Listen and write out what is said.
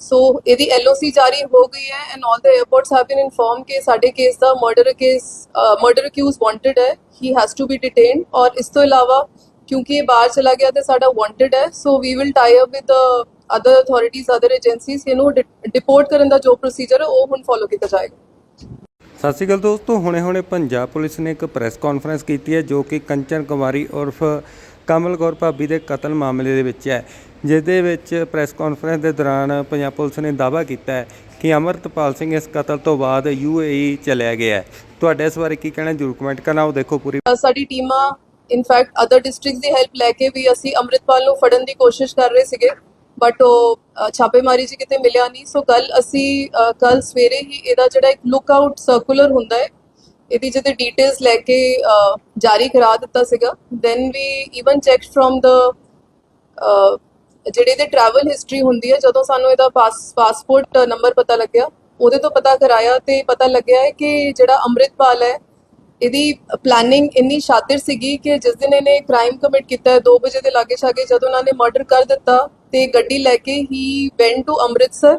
ਸੋ ਇਹਦੀ ਐਲਓਸੀ ਜਾਰੀ ਹੋ ਗਈ ਹੈ and all the airports have been inform ਕਿ ਸਾਡੇ ਕੇਸ ਦਾ murder case murder accused wanted ਹੈ he has to be detained ਔਰ ਇਸ ਤੋਂ ਇਲਾਵਾ ਕਿਉਂਕਿ ਇਹ ਬਾਹਰ ਚਲਾ ਗਿਆ ਤੇ ਸਾਡਾ ਵਾਂਟਡ ਹੈ so we will tie up with other authorities other agencies ਇਹਨੂੰ ਡਿਪੋਰਟ ਕਰਨ ਦਾ ਜੋ ਪ੍ਰੋਸੀਜਰ ਹੈ, ਉਹ ਹੁਣ ਫੋਲੋ ਕੀਤਾ ਜਾਏਗਾ। ਸਤਿ ਸ਼੍ਰੀ ਅਕਾਲ ਦੋਸਤੋ ਹੁਣੇ ਹੁਣੇ ਪੰਜਾਬ ਪੁਲਿਸ ਨੇ ਇੱਕ ਪ੍ਰੈਸ ਕਾਨਫਰੰਸ ਕੀਤੀ ਹੈ, ਜੋ ਕਿ ਕੰਚਨ ਕੁਮਾਰੀ ਉਰਫ ਕਮਲ ਕੌਰ ਭਾਬੀ ਦੇ ਕਤਲ ਮਾਮਲੇ ਦੇ ਵਿੱਚ ਹੈ ਜਿਸ ਦੇ ਵਿੱਚ ਪ੍ਰੈਸ ਕਾਨਫਰੰਸ ਦੇ ਦੌਰਾਨ ਪੰਜਾਬ ਪੁਲਿਸ ਨੇ ਦਾਅਵਾ ਕੀਤਾ ਹੈ ਕਿ ਅਮਰਤਪਾਲ ਸਿੰਘ ਇਸ ਕਤਲ ਤੋਂ ਬਾਅਦ ਯੂਏਈ ਚਲਿਆ ਗਿਆ ਹੈ। ਤੁਹਾਡੇ ਇਸ ਬਾਰੇ ਕੀ ਕਹਿਣਾ ਜਰੂਰ ਕਮੈਂਟ ਕਰਨਾ, ਉਹ ਦੇਖੋ ਪੂਰੀ ਸਾਡੀ ਟੀਮਾਂ ਇਨਫੈਕਟ ਅਦਰ ਡਿਸਟ੍ਰਿਕਟਸ ਦੀ ਹੈਲਪ ਲੈ ਕੇ ਵੀ ਅਸੀਂ ਅੰਮ੍ਰਿਤਪਾਲ ਨੂੰ ਫੜਨ ਦੀ ਕੋਸ਼ਿਸ਼ ਕਰ ਰਹੇ ਸੀਗੇ ਬਟ ਉਹ ਛਾਪੇਮਾਰੀ 'ਚ ਕਿਤੇ ਮਿਲਿਆ ਨਹੀਂ। ਸੋ ਕੱਲ ਅਸੀਂ ਕੱਲ ਸਵੇਰੇ ਹੀ ਇਹਦਾ ਜਿਹੜਾ ਇੱਕ ਲੁੱਕ ਆਊਟ ਸਰਕੂਲਰ ਹੁੰਦਾ ਹੈ ਇਹਦੀ ਜਿਹਦੇ ਡਿਟੇਲਸ ਲੈ ਕੇ ਜਾਰੀ ਕਰਾ ਦਿੱਤਾ ਸੀਗਾ then we even check from the ਜਿਹੜੇ ਦੇ ਟਰੈਵਲ ਹਿਸਟਰੀ ਹੁੰਦੀ ਹੈ, ਜਦੋਂ ਸਾਨੂੰ ਇਹਦਾ ਪਾਸ ਪਾਸਪੋਰਟ ਨੰਬਰ ਪਤਾ ਲੱਗਿਆ, ਉਹਦੇ ਤੋਂ ਪਤਾ ਕਰਾਇਆ ਤੇ ਪਤਾ ਲੱਗਿਆ ਹੈ ਕਿ ਜਿਹੜਾ ਅੰਮ੍ਰਿਤਪਾਲ ਹੈ, ਇਹਦੀ ਪਲੈਨਿੰਗ ਇੰਨੀ ਸ਼ਾਤਿਰ ਸੀਗੀ ਕਿ ਜਿਸ ਦਿਨ ਇਹਨੇ ਕ੍ਰਾਈਮ ਕਮਿਟ ਕੀਤਾ ਹੈ 2 ਵਜੇ ਦੇ ਲਾਗੇ ਛਾਗੇ ਜਦੋਂ ਉਹਨਾਂ ਨੇ ਮਰਡਰ ਕਰ ਦਿੱਤਾ ਤੇ ਗੱਡੀ ਲੈ ਕੇ ਹੀ ਵੈਂਟ ਟੂ ਅੰਮ੍ਰਿਤਸਰ